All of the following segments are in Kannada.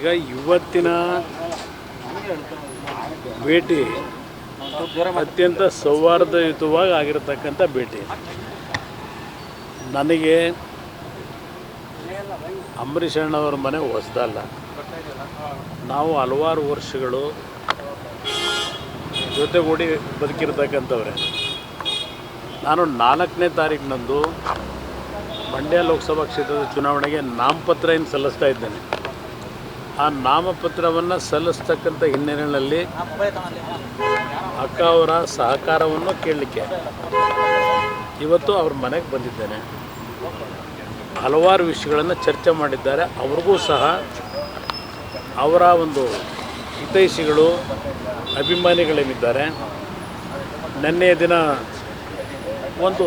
ಈಗ ಇವತ್ತಿನ ಭೇಟಿ ಅತ್ಯಂತ ಸೌಹಾರ್ದಯುತವಾಗಿ ಆಗಿರತಕ್ಕಂಥ ಭೇಟಿ. ನನಗೆ ಅಂಬರೀಷ್ ಅಣ್ಣವ್ರ ಮನೆ ಹೊಸದಲ್ಲ. ನಾವು ಹಲವಾರು ವರ್ಷಗಳು ಜೊತೆಗೂಡಿ ಬದುಕಿರ್ತಕ್ಕಂಥವ್ರೆ. ನಾನು ನಾಲ್ಕನೇ ತಾರೀಕಿನಂದು ಮಂಡ್ಯ ಲೋಕಸಭಾ ಕ್ಷೇತ್ರದ ಚುನಾವಣೆಗೆ ನಾಮಪತ್ರ ಏನು ಸಲ್ಲಿಸ್ತಾ ಇದ್ದೇನೆ. ಆ ನಾಮಪತ್ರವನ್ನು ಸಲ್ಲಿಸ್ತಕ್ಕಂಥ ಹಿನ್ನೆಲೆಯಲ್ಲಿ ಅಕ್ಕ ಅವರ ಸಹಕಾರವನ್ನು ಕೇಳಲಿಕ್ಕೆ. ಇವತ್ತು ಅವ್ರ ಮನೆಗೆ ಬಂದಿದ್ದೇನೆ. ಹಲವಾರು ವಿಷಯಗಳನ್ನು ಚರ್ಚೆ ಮಾಡಿದ್ದಾರೆ. ಅವ್ರಿಗೂ ಸಹ ಅವರ ಒಂದು ಹಿತೈಷಿಗಳು, ಅಭಿಮಾನಿಗಳೇನಿದ್ದಾರೆ. ನಿನ್ನೆಯ ದಿನ ಒಂದು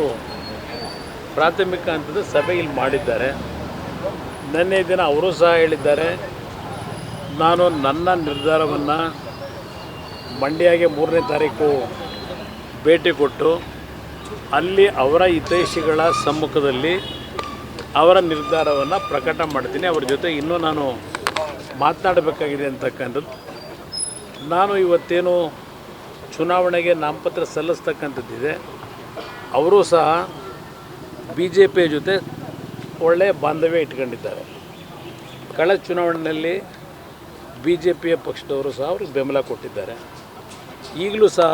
ಪ್ರಾಥಮಿಕ ಹಂತದ ಸಭೆ ಇಲ್ಲಿ ಮಾಡಿದ್ದಾರೆ. ನಿನ್ನೆ ದಿನ ಅವರು ಸಹ ಹೇಳಿದ್ದಾರೆ. ನಾನು ನನ್ನ ನಿರ್ಧಾರವನ್ನು ಮಂಡ್ಯಗೆ ಮೂರನೇ ತಾರೀಕು ಭೇಟಿ ಕೊಟ್ಟು ಅಲ್ಲಿ ಅವರ ಹಿತೈಷಿಗಳ ಸಮ್ಮುಖದಲ್ಲಿ ಅವರ ನಿರ್ಧಾರವನ್ನು ಪ್ರಕಟ ಮಾಡ್ತೀನಿ. ಅವ್ರ ಜೊತೆ ಇನ್ನೂ ನಾನು ಮಾತನಾಡಬೇಕಾಗಿದೆ ಅಂತಕ್ಕಂಥದ್ದು. ನಾನು ಇವತ್ತೇನು ಚುನಾವಣೆಗೆ ನಾಮಪತ್ರ ಸಲ್ಲಿಸ್ತಕ್ಕಂಥದ್ದಿದೆ. ಅವರು ಸಹ ಬಿ ಜೆ ಪಿಯ ಜೊತೆ ಒಳ್ಳೆಯ ಬಾಂಧವ್ಯ ಇಟ್ಕೊಂಡಿದ್ದಾರೆ. ಕಳೆದ ಚುನಾವಣೆಯಲ್ಲಿ ಬಿ ಜೆ ಪಿಯ ಪಕ್ಷದವರು ಸಹ ಅವರು ಬೆಂಬಲ ಕೊಟ್ಟಿದ್ದಾರೆ. ಈಗಲೂ ಸಹ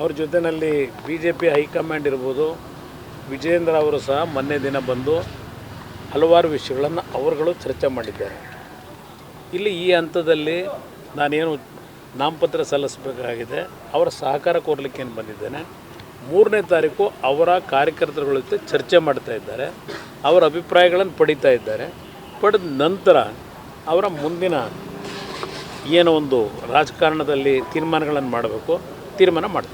ಅವ್ರ ಜೊತೆಯಲ್ಲಿ ಬಿ ಜೆ ಪಿ ಹೈಕಮಾಂಡ್ ಇರ್ಬೋದು, ವಿಜಯೇಂದ್ರ ಅವರು ಸಹ ಮೊನ್ನೆ ದಿನ ಬಂದು ಹಲವಾರು ವಿಷಯಗಳನ್ನು ಅವರುಗಳು ಚರ್ಚೆ ಮಾಡಿದ್ದಾರೆ. ಇಲ್ಲಿ ಈ ಹಂತದಲ್ಲಿ ನಾನೇನು ನಾಮಪತ್ರ ಸಲ್ಲಿಸಬೇಕಾಗಿದೆ, ಅವರ ಸಹಕಾರ ಕೋರಲಿಕ್ಕೆ ಏನು ಬಂದಿದ್ದೇನೆ, ಮೂರನೇ ತಾರೀಕು ಅವರ ಕಾರ್ಯಕರ್ತರುಗಳ ಜೊತೆ ಚರ್ಚೆ ಮಾಡ್ತಾ ಇದ್ದಾರೆ, ಅವರ ಅಭಿಪ್ರಾಯಗಳನ್ನು ಪಡಿತಾ ಇದ್ದಾರೆ. ಪಡೆದ ನಂತರ ಅವರ ಮುಂದಿನ ಏನೋ ಒಂದು ರಾಜಕಾರಣದಲ್ಲಿ ತೀರ್ಮಾನಗಳನ್ನು ಮಾಡಬೇಕು ತೀರ್ಮಾನ ಮಾಡ್ತಾರೆ.